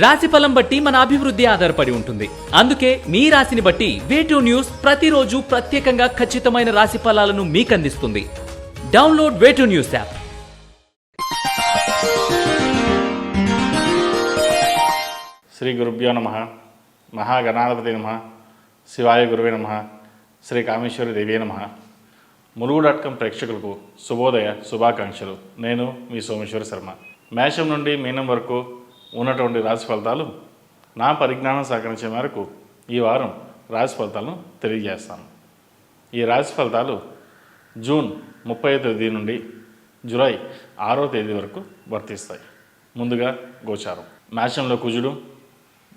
రాశి ఫలం బట్టి మన అభివృద్ధి ఆధారపడి ఉంటుంది. అందుకే మీ రాశిని బట్టి వేటూ న్యూస్ ప్రతిరోజు ప్రత్యేకంగా ఖచ్చితమైన రాశి ఫలాలను మీకు అందిస్తుంది download way two news app Shri గురుభ్యో నమ. మహాగణాధిపతి నమ. శివాయ గురువే నమ. శ్రీ కామేశ్వరి దేవే నమ. ములుగు డాట్ కామ్ ప్రేక్షకులకు శుభోదయ శుభాకాంక్షలు. నేను మీ సోమేశ్వర శర్మ. మేషం నుండి మీనం వరకు ఉన్నటువంటి రాశి ఫలితాలు నా పరిజ్ఞానం సహకరించే మేరకు ఈ వారం రాశి ఫలితాలను తెలియజేస్తాను. ఈ రాశి ఫలితాలు జూన్ ముప్పై తేదీ నుండి జూలై ఆరో తేదీ వరకు వర్తిస్తాయి. ముందుగా గోచారం. మేషంలో కుజుడు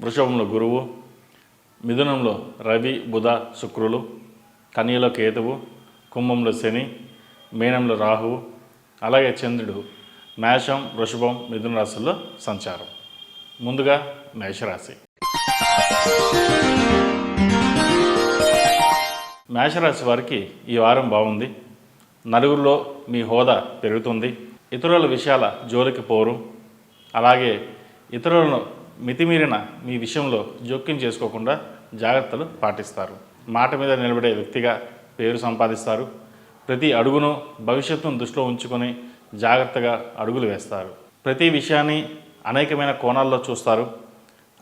వృషభంలో గురువు మిథునంలో రవి బుధ శుక్రులు కన్యలో కేతువు కుంభంలో శని మీనంలో రాహువు అలాగే చంద్రుడు మేషం వృషభం మిథున రాశుల్లో సంచారం. ముందుగా మేషరాశి. మేషరాశి వారికి ఈ వారం బాగుంది. నలుగురిలో మీ హోదా పెరుగుతుంది. ఇతరుల విషయాల జోలికి పోరు. అలాగే ఇతరులను మితిమీరిన మీ విషయంలో జోక్యం చేసుకోకుండా జాగ్రత్తలు పాటిస్తారు. మాట మీద నిలబడే వ్యక్తిగా పేరు సంపాదిస్తారు. ప్రతి అడుగును భవిష్యత్తును దృష్టిలో ఉంచుకొని జాగ్రత్తగా అడుగులు వేస్తారు. ప్రతి విషయాన్ని అనేకమైన కోణాల్లో చూస్తారు.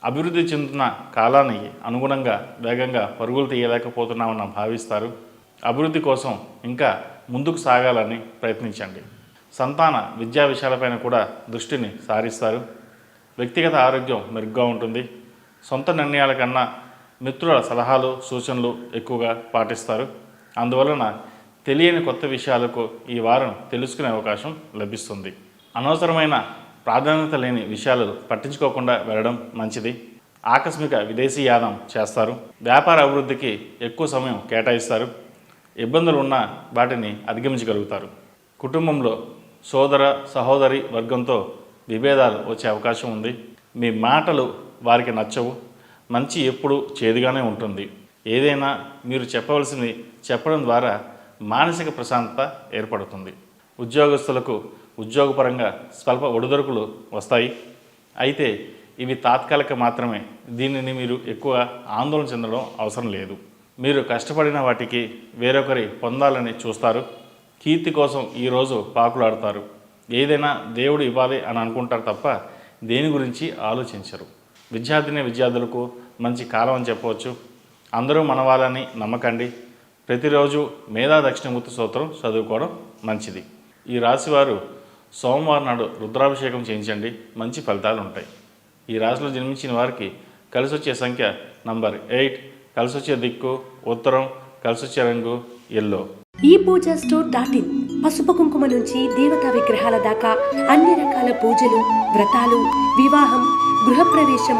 అభివృద్ధి చెందుతున్న కాలానికి అనుగుణంగా వేగంగా పరుగులు తీయలేకపోతున్నామని భావిస్తారు. అభివృద్ధి కోసం ఇంకా ముందుకు సాగాలని ప్రయత్నించండి. సంతాన విద్యా విషయాలపైన కూడా దృష్టిని సారిస్తారు. వ్యక్తిగత ఆరోగ్యం మెరుగ్గా ఉంటుంది. సొంత నిర్ణయాల కన్నా మిత్రుల సలహాలు సూచనలు ఎక్కువగా పాటిస్తారు. అందువలన తెలియని కొత్త విషయాలకు ఈ వారం తెలుసుకునే అవకాశం లభిస్తుంది. అనవసరమైన ప్రాధాన్యత లేని విషయాలు పట్టించుకోకుండా వెళ్ళడం మంచిది. ఆకస్మిక విదేశీ యానం చేస్తారు. వ్యాపార అభివృద్ధికి ఎక్కువ సమయం కేటాయిస్తారు. ఇబ్బందులు ఉన్న వాటిని అధిగమించగలుగుతారు. కుటుంబంలో సోదర సహోదరి వర్గంతో విభేదాలు వచ్చే అవకాశం ఉంది. మీ మాటలు వారికి నచ్చవు. మంచి ఎప్పుడు చేదుగానే ఉంటుంది. ఏదైనా మీరు చెప్పవలసింది చెప్పడం ద్వారా మానసిక ప్రశాంతత ఏర్పడుతుంది. ఉద్యోగస్తులకు ఉద్యోగపరంగా స్వల్ప ఒడిదొడుకులు వస్తాయి. అయితే ఇవి తాత్కాలిక మాత్రమే. దీనిని మీరు ఎక్కువ ఆందోళన చెందడం అవసరం లేదు. మీరు కష్టపడిన వాటికి వేరొకరి పొందాలని చూస్తారు. కీర్తి కోసం ఈరోజు పాకులాడతారు. ఏదైనా దేవుడు ఇవ్వాలి అని అనుకుంటారు తప్ప దేని గురించి ఆలోచించరు. విద్యార్థిని విద్యార్థులకు మంచి కాలం అని చెప్పవచ్చు. అందరూ మనవాలని నమ్మకండి. ప్రతిరోజు మేధా దక్షిణమూర్తి స్తోత్రం చదువుకోవడం మంచిది. ఈ రాశివారు సోమవారం నాడు రుద్రాభిషేకం చేయించండి. మంచి ఫలితాలు ఉంటాయి. ఈ రాశిలో జన్మించిన వారికి కలిసి వచ్చే సంఖ్య నంబర్ ఎయిట్. కలిసి వచ్చే దిక్కు ఉత్తరం కలిసి వచ్చే రంగు ఎల్లో. ఈ పూజ స్టోర్ డాట్ ఇన్ పసుపు కుంకుమ నుంచి దేవతా విగ్రహాల దాకా అన్ని రకాల పూజలు వ్రతాలు వివాహం గృహప్రవేశం